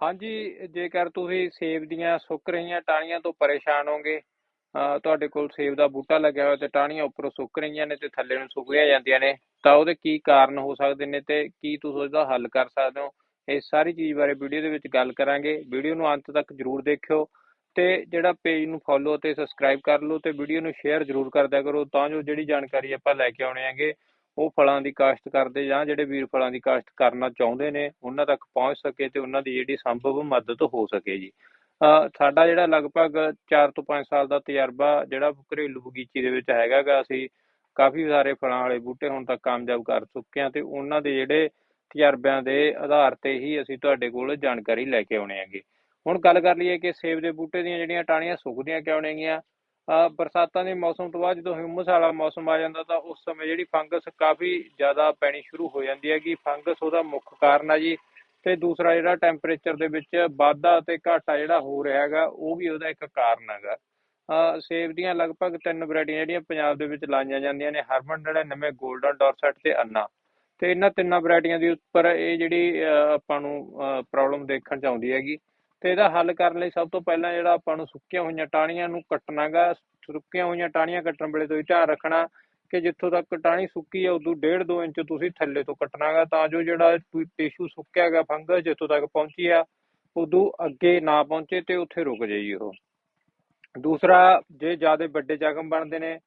ਹਾਂਜੀ, ਜੇਕਰ ਤੁਸੀਂ ਸੇਬ ਦੀਆਂ ਸੁੱਕ ਰਹੀਆਂ ਟਾਹਣੀਆਂ ਤੋਂ ਪਰੇਸ਼ਾਨ ਹੋਗੇ ਤੁਹਾਡੇ ਕੋਲ ਸੇਬ ਦਾ ਬੂਟਾ ਲੱਗਿਆ ਹੋਇਆ ਤੇ ਟਾਹਣੀਆਂ ਉੱਪਰੋਂ ਸੁੱਕ ਰਹੀਆਂ ਨੇ ਤੇ ਥੱਲੇ ਨੂੰ ਸੁੱਕੀਆਂ ਜਾਂਦੀਆਂ ਨੇ, ਤਾਂ ਉਹਦੇ ਕੀ ਕਾਰਨ ਹੋ ਸਕਦੇ ਨੇ ਤੇ ਕੀ ਤੁਸੀਂ ਉਹਦਾ ਹੱਲ ਕਰ ਸਕਦੇ ਹੋ? ਇਹ ਸਾਰੀ ਚੀਜ਼ ਬਾਰੇ ਵੀਡੀਓ ਦੇ ਵਿੱਚ ਗੱਲ ਕਰਾਂਗੇ। ਵੀਡੀਓ ਨੂੰ ਅੰਤ ਤੱਕ ਜਰੂਰ ਦੇਖਿਓ ਤੇ ਜਿਹੜਾ ਪੇਜ ਨੂੰ ਫੋਲੋ ਤੇ ਸਬਸਕ੍ਰਾਈਬ ਕਰ ਲਓ ਤੇ ਵੀਡੀਓ ਨੂੰ ਸ਼ੇਅਰ ਜਰੂਰ ਕਰਦਿਆ ਕਰੋ, ਤਾਂ ਜੋ ਜਿਹੜੀ ਜਾਣਕਾਰੀ ਆਪਾਂ ਲੈ ਕੇ ਆਉਣੇ ਆਂਗੇ ਉਹ ਫਲਾਂ ਦੀ ਕਾਸ਼ਤ ਕਰਦੇ ਜਾਂ ਜਿਹੜੇ ਵੀਰ ਫਲਾਂ ਦੀ ਕਾਸ਼ਤ ਕਰਨਾ ਚਾਹੁੰਦੇ ਨੇ ਉਹਨਾਂ ਤੱਕ ਪਹੁੰਚ ਸਕੇ ਤੇ ਉਹਨਾਂ ਦੀ ਜਿਹੜੀ ਸੰਭਵ ਮਦਦ ਹੋ ਸਕੇ ਜੀ। ਅ, ਸਾਡਾ ਜਿਹੜਾ ਲਗਭਗ 4 ਤੋਂ 5 ਸਾਲ ਦਾ ਤਜਰਬਾ ਜਿਹੜਾ ਘਰੇਲੂ ਬਗੀਚੀ ਦੇ ਵਿੱਚ ਹੈਗਾਗਾ ਅਸੀਂ ਕਾਫੀ ਸਾਰੇ ਫਲਾਂ ਵਾਲੇ ਬੂਟੇ ਹੁਣ ਤੱਕ ਕਾਮਯਾਬ ਕਰ ਚੁੱਕੇ ਹਾਂ ਤੇ ਉਹਨਾਂ ਦੇ ਜਿਹੜੇ ਤਜਰਬਿਆਂ ਦੇ ਆਧਾਰ ਤੇ ਹੀ ਅਸੀਂ ਤੁਹਾਡੇ ਕੋਲ ਜਾਣਕਾਰੀ ਲੈ ਕੇ ਆਉਣੇ ਆਂਗੇ ਹੁਣ ਗੱਲ ਕਰ ਲਈਏ ਕਿ ਸੇਬ ਦੇ ਬੂਟੇ ਦੀਆਂ ਜਿਹੜੀਆਂ ਟਾਹਣੀਆਂ ਸੁੱਕਦੀਆਂ ਕਿਉਂ ਨੇਗੀਆਂ? ਅ, ਬਰਸਾਤਾਂ ਦੇ ਮੌਸਮ ਤੋਂ ਬਾਅਦ ਜਦੋਂ ਹਿਊਮਸ ਵਾਲਾ ਮੌਸਮ ਆ ਜਾਂਦਾ ਤਾਂ ਉਸ ਸਮੇਂ ਜਿਹੜੀ ਫੰਗਸ ਕਾਫੀ ਜ਼ਿਆਦਾ ਪੈਣੀ ਸ਼ੁਰੂ ਹੋ ਜਾਂਦੀ ਹੈ ਕਿ ਫੰਗਸ ਉਹਦਾ ਮੁੱਖ ਕਾਰਨ ਆ ਜੀ ਤੇ ਦੂਸਰਾ ਜਿਹੜਾ ਟੈਂਪਰੇਚਰ ਦੇ ਵਿੱਚ ਵਾਧਾ ਤੇ ਘਾਟਾ ਜਿਹੜਾ ਹੋ ਰਿਹਾ ਹੈਗਾ, ਉਹ ਵੀ ਉਹਦਾ ਇੱਕ ਕਾਰਨ ਹੈਗਾ। ਸੇਬ ਦੀਆਂ ਲਗਭਗ ਤਿੰਨ ਵੈਰਾਈਟੀਆਂ ਜਿਹੜੀਆਂ ਪੰਜਾਬ ਦੇ ਵਿੱਚ ਲਾਈਆਂ ਜਾਂਦੀਆਂ ਨੇ, ਹਰਮਨ 99 골ਡਨ ਡੋਰਸੈਟ ਤੇ ਅੰਨਾ। ਤੇ ਇਹਨਾਂ ਤਿੰਨਾਂ ਵੈਰਾਈਟੀਆਂ ਦੇ ਉੱਪਰ ਇਹ ਜਿਹੜੀ ਆਪਾਂ ਨੂੰ ਪ੍ਰੋਬਲਮ ਦੇਖਣ ਚ ਆਉਂਦੀ ਹੈਗੀ। ਤੇ ਇਹਦਾ ਹੱਲ ਕਰਨ ਲਈ ਸਭ ਤੋਂ ਪਹਿਲਾਂ ਜਿਹੜਾ ਆਪਾਂ ਨੂੰ ਸੁੱਕੀਆਂ ਹੋਈਆਂ ਟਾਹਣੀਆਂ ਨੂੰ ਕੱਟਣਾਗਾ, ਸੁੱਕੀਆਂ ਹੋਈਆਂ ਟਾਹਣੀਆਂ ਕੱਟਣ ਵੇਲੇ ਤੋਂ ਹੀ ਧਿਆਨ ਰੱਖਣਾ ਕਿ ਜਿੱਥੋਂ ਤੱਕ ਟਾਹਣੀ ਸੁੱਕੀ ਹੈ ਉਦੋਂ 1.5 2 ਇੰਚ ਤੁਸੀਂ ਥੱਲੇ ਤੋਂ ਕੱਟਣਾਗਾ ਤਾਂ ਜੋ ਜਿਹੜਾ ਟਿਸ਼ੂ ਸੁੱਕਿਆ ਹੈਗਾ ਫੰਗਸ ਜਿੱਥੋਂ ਤੱਕ ਪਹੁੰਚੀ ਆ, ਉਦੋਂ ਅੱਗੇ ਨਾ ਪਹੁੰਚੇ ਤੇ ਉੱਥੇ ਰੁਕ ਜਾਈ ਉਹ। ਦੂਸਰਾ, ਜੇ ਜ਼ਿਆਦਾ ਵੱਡੇ ਜ਼ਖਮ ਬਣਦੇ ਨੇ,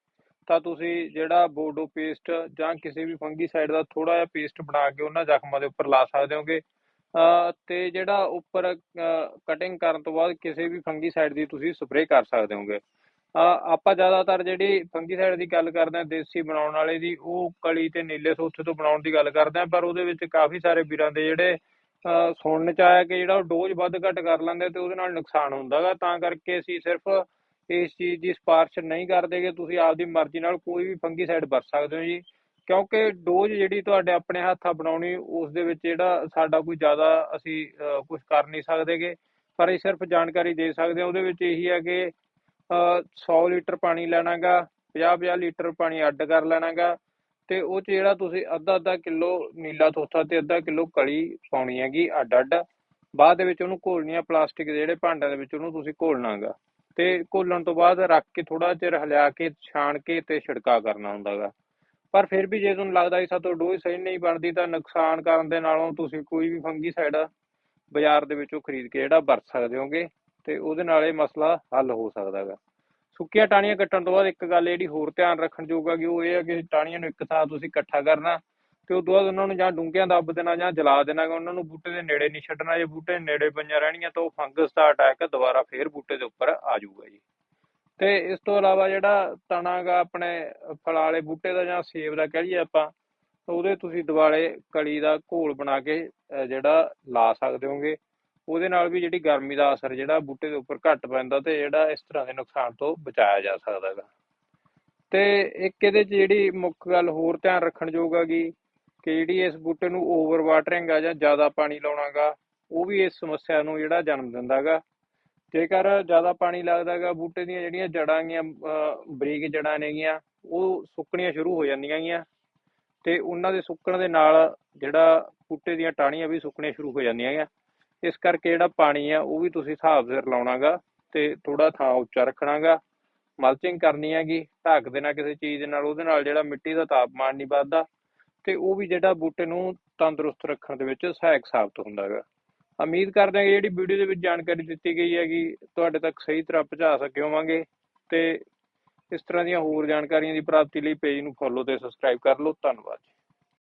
ਤਾਂ ਤੁਸੀਂ ਜਿਹੜਾ ਬੋਡੋ ਪੇਸਟ ਜਾਂ ਕਿਸੇ ਵੀ ਫੰਗੀ ਸਾਈਡ ਦਾ ਥੋੜਾ ਜਿਹਾ ਪੇਸਟ ਬਣਾ ਕੇ ਉਹਨਾਂ ਜ਼ਖਮਾਂ ਦੇ ਉੱਪਰ ਲਾ ਸਕਦੇ ਹੋਗੇ। ਤੇ ਜਿਹੜਾ ਉੱਪਰ ਕਟਿੰਗ ਕਰਨ ਤੋਂ ਬਾਅਦ ਕਿਸੇ ਵੀ ਫੰਗੀਸਾਈਡ ਦੀ ਤੁਸੀਂ ਸਪਰੇਅ ਕਰ ਸਕਦੇ ਹੋਗੇ। ਆਪਾਂ ਜ਼ਿਆਦਾਤਰ ਜਿਹੜੀ ਫੰਗੀਸਾਈਡ ਦੀ ਗੱਲ ਕਰਦੇ ਹਾਂ ਦੇਸੀ ਬਣਾਉਣ ਵਾਲੇ ਦੀ ਉਹ ਕਲੀ ਤੇ ਨੀਲੇ ਸੋਥੇ ਤੋਂ ਬਣਾਉਣ ਦੀ ਗੱਲ ਕਰਦੇ ਹਾਂ ਪਰ ਉਹਦੇ ਵਿੱਚ ਕਾਫੀ ਸਾਰੇ ਵੀਰਾਂ ਦੇ ਜਿਹੜੇ ਅ, ਸੁਣਨ ਚ ਆਇਆ ਕਿ ਜਿਹੜਾ ਉਹ ਡੋਜ਼ ਵੱਧ ਘੱਟ ਕਰ ਲੈਂਦੇ ਤੇ ਉਹਦੇ ਨਾਲ ਨੁਕਸਾਨ ਹੁੰਦਾਗਾ। ਤਾਂ ਕਰਕੇ ਅਸੀਂ ਸਿਰਫ ਇਸ ਚੀਜ਼ ਦੀ ਸਿਫਾਰਿਸ਼ ਨਹੀਂ ਕਰਦੇ ਕਿ ਤੁਸੀਂ ਆਪਦੀ ਮਰਜ਼ੀ ਨਾਲ ਕੋਈ ਵੀ ਫੰਗੀਸਾਈਡ ਵਰਤ ਸਕਦੇ ਹੋ ਜੀ। ਕਿਉਂਕਿ ਡੋਜ਼ ਜਿਹੜੀ ਤੁਹਾਡੇ ਆਪਣੇ ਹੱਥਾਂ ਬਣਾਉਣੀ ਉਸ ਦੇ ਵਿੱਚ ਜਿਹੜਾ ਸਾਡਾ ਕੋਈ ਜ਼ਿਆਦਾ ਅਸੀਂ ਕੁਝ ਕਰ ਨਹੀਂ ਸਕਦੇਗੇ। ਪਰ ਇਹ ਸਿਰਫ ਜਾਣਕਾਰੀ ਦੇ ਸਕਦੇ ਹਾਂ। ਉਹਦੇ ਵਿੱਚ ਇਹੀ ਹੈ ਕਿ ਅ, 100 ਲੀਟਰ ਪਾਣੀ ਲੈਣਾਗਾ 50-50 ਲੀਟਰ ਪਾਣੀ ਅੱਡ ਕਰ ਲੈਣਾਗਾ ਤੇ ਉਹ ਚ ਜਿਹੜਾ ਤੁਸੀਂ ਅੱਧਾ ਅੱਧਾ ਕਿਲੋ ਨੀਲਾ ਤੋਥਾ ਤੇ ਅੱਧਾ ਕਿਲੋ ਕਲੀ ਪਾਉਣੀ ਹੈਗੀ ਅੱਡ ਅੱਡ ਬਾਅਦ ਦੇ ਵਿੱਚ ਉਹਨੂੰ ਘੋਲਣੀਆਂ ਪਲਾਸਟਿਕ ਦੇ ਜਿਹੜੇ ਭਾਂਡਿਆਂ ਦੇ ਵਿੱਚ ਉਹਨੂੰ ਤੁਸੀਂ ਘੋਲਣਾਗਾ। ਤੇ ਘੋਲਣ ਤੋਂ ਬਾਅਦ ਰੱਖ ਕੇ ਥੋੜਾ ਚਿਰ ਹਲਿਆ ਕੇ ਛਾਣ ਕੇ ਤੇ ਛਿੜਕਾ ਕਰਨਾ ਹੁੰਦਾਗਾ। ਪਰ ਫਿਰ ਵੀ ਜੇ ਤੁਹਾਨੂੰ ਲੱਗਦਾ ਕਿ ਸਾਤੋਂ ਡੋਜ਼ ਸਹੀ ਨਹੀਂ ਬਣਦੀ ਤਾਂ ਨੁਕਸਾਨ ਕਰਨ ਦੇ ਨਾਲੋਂ ਤੁਸੀਂ ਕੋਈ ਵੀ ਫੰਗੀਸਾਈਡ ਬਾਜ਼ਾਰ ਦੇ ਵਿੱਚੋਂ ਖਰੀਦ ਕੇ ਜਿਹੜਾ ਵਰਤ ਸਕਦੇ ਹੋਗੇ ਤੇ ਉਹਦੇ ਨਾਲ ਇਹ ਮਸਲਾ ਹੱਲ ਹੋ ਸਕਦਾ ਹੈਗਾ। ਸੁੱਕੀਆਂ ਟਾਹਣੀਆਂ ਕੱਟਣ ਤੋਂ ਬਾਅਦ ਇੱਕ ਗੱਲ ਜਿਹੜੀ ਹੋਰ ਧਿਆਨ ਰੱਖਣ ਯੋਗ ਆ ਕਿ ਉਹ ਇਹ ਹੈ ਕਿ ਟਾਹਣੀਆਂ ਨੂੰ ਇੱਕ ਥਾਂ ਤੁਸੀਂ ਇਕੱਠਾ ਕਰਨਾ ਤੇ ਉਸ ਤੋਂ ਬਾਅਦ ਉਹਨਾਂ ਨੂੰ ਜਾਂ ਡੂੰਘਿਆਂ ਦੱਬ ਦੇਣਾ ਜਾਂ ਜਲਾ ਦੇਣਾ ਗਾ, ਉਹਨਾਂ ਨੂੰ ਬੂਟੇ ਦੇ ਨੇੜੇ ਨਹੀਂ ਛੱਡਣਾ ਜੇ ਬੂਟੇ ਨੇੜੇ ਪਈਆਂ ਰਹਿਣੀਆਂ ਤਾਂ ਉਹ ਫੰਗਸ ਦਾ ਅਟੈਕ ਦੁਬਾਰਾ ਫੇਰ ਬੂਟੇ ਦੇ ਉੱਪਰ ਆ ਜਾਊਗਾ ਜੀ। ਤੇ ਇਸ ਤੋਂ ਇਲਾਵਾ ਜਿਹੜਾ ਤਣਾ ਗਾ ਆਪਣੇ ਫਲਾਂ ਵਾਲੇ ਬੂਟੇ ਦਾ ਜਾਂ ਸੇਬ ਦਾ ਕਹਿ ਲਈਏ ਆਪਾਂ ਉਹਦੇ ਤੁਸੀਂ ਦਿਵਾਲੇ ਕਲੀ ਦਾ ਘੋਲ ਬਣਾ ਕੇ ਜਿਹੜਾ ਲਾ ਸਕਦੇ ਹੋਗੇ। ਉਹਦੇ ਨਾਲ ਵੀ ਜਿਹੜੀ ਗਰਮੀ ਦਾ ਅਸਰ ਜਿਹੜਾ ਬੂਟੇ ਦੇ ਉੱਪਰ ਘੱਟ ਪੈਂਦਾ ਤੇ ਜਿਹੜਾ ਇਸ ਤਰ੍ਹਾਂ ਦੇ ਨੁਕਸਾਨ ਤੋਂ ਬਚਾਇਆ ਜਾ ਸਕਦਾ ਹੈਗਾ। ਤੇ ਇੱਕ ਇਹਦੇ 'ਚ ਜਿਹੜੀ ਮੁੱਖ ਗੱਲ ਹੋਰ ਧਿਆਨ ਰੱਖਣ ਯੋਗ ਹੈਗੀ ਕਿ ਜਿਹੜੀ ਇਸ ਬੂਟੇ ਨੂੰ ਓਵਰ ਵਾਟਰਿੰਗ ਆ ਜਾਂ ਜ਼ਿਆਦਾ ਪਾਣੀ ਲਾਉਣਾਗਾ ਉਹ ਵੀ ਇਸ ਸਮੱਸਿਆ ਨੂੰ ਜਿਹੜਾ ਜਨਮ ਦਿੰਦਾ ਹੈਗਾ। ਜੇਕਰ ਜ਼ਿਆਦਾ ਪਾਣੀ ਲੱਗਦਾ ਹੈਗਾ, ਬੂਟੇ ਦੀਆਂ ਜਿਹੜੀਆਂ ਜੜਾਂ ਗੀਆਂ ਬਰੀਕ ਜੜਾਂ ਨੇਗੀਆਂ ਉਹ ਸੁੱਕਣੀਆਂ ਸ਼ੁਰੂ ਹੋ ਜਾਂਦੀਆਂ ਗੀਆਂ ਤੇ ਉਹਨਾਂ ਦੇ ਸੁੱਕਣ ਦੇ ਨਾਲ ਜਿਹੜਾ ਬੂਟੇ ਦੀਆਂ ਟਾਹਣੀਆਂ ਵੀ ਸੁੱਕਣੀਆਂ ਸ਼ੁਰੂ ਹੋ ਜਾਂਦੀਆਂ ਗੀਆਂ। ਇਸ ਕਰਕੇ ਜਿਹੜਾ ਪਾਣੀ ਆ, ਉਹ ਵੀ ਤੁਸੀਂ ਹਿਸਾਬ ਸਿਰ ਲਾਉਣਾਗਾ ਤੇ ਥੋੜਾ ਥਾਂ ਉੱਚਾ ਰੱਖਣਾਗਾ ਮਲਚਿੰਗ ਕਰਨੀ ਹੈਗੀ, ਢੱਕ ਦੇਣਾ ਕਿਸੇ ਚੀਜ਼ ਦੇ ਨਾਲ, ਉਹਦੇ ਨਾਲ ਜਿਹੜਾ ਮਿੱਟੀ ਦਾ ਤਾਪਮਾਨ ਨਹੀਂ ਵੱਧਦਾ ਤੇ ਉਹ ਵੀ ਜਿਹੜਾ ਬੂਟੇ ਨੂੰ ਤੰਦਰੁਸਤ ਰੱਖਣ ਦੇ ਵਿੱਚ ਸਹਾਇਕ ਸਾਬਤ ਹੁੰਦਾ ਹੈਗਾ। ਉਮੀਦ ਕਰਦੇ ਹਾਂ ਕਿ ਜਿਹੜੀ ਵੀਡੀਓ ਦੇ ਵਿੱਚ ਜਾਣਕਾਰੀ ਦਿੱਤੀ ਗਈ ਹੈਗੀ ਤੁਹਾਡੇ ਤੱਕ ਸਹੀ ਤਰ੍ਹਾਂ ਪਹੁੰਚਾ ਸਕੇ ਹੋਵਾਂਗੇ ਤੇ ਇਸ ਤਰ੍ਹਾਂ ਦੀਆਂ ਹੋਰ ਜਾਣਕਾਰੀਆਂ ਦੀ ਪ੍ਰਾਪਤੀ ਲਈ ਪੇਜ ਨੂੰ ਫੋਲੋ ਤੇ ਸਬਸਕ੍ਰਾਈਬ ਕਰ ਲਓ। ਧੰਨਵਾਦ ਜੀ।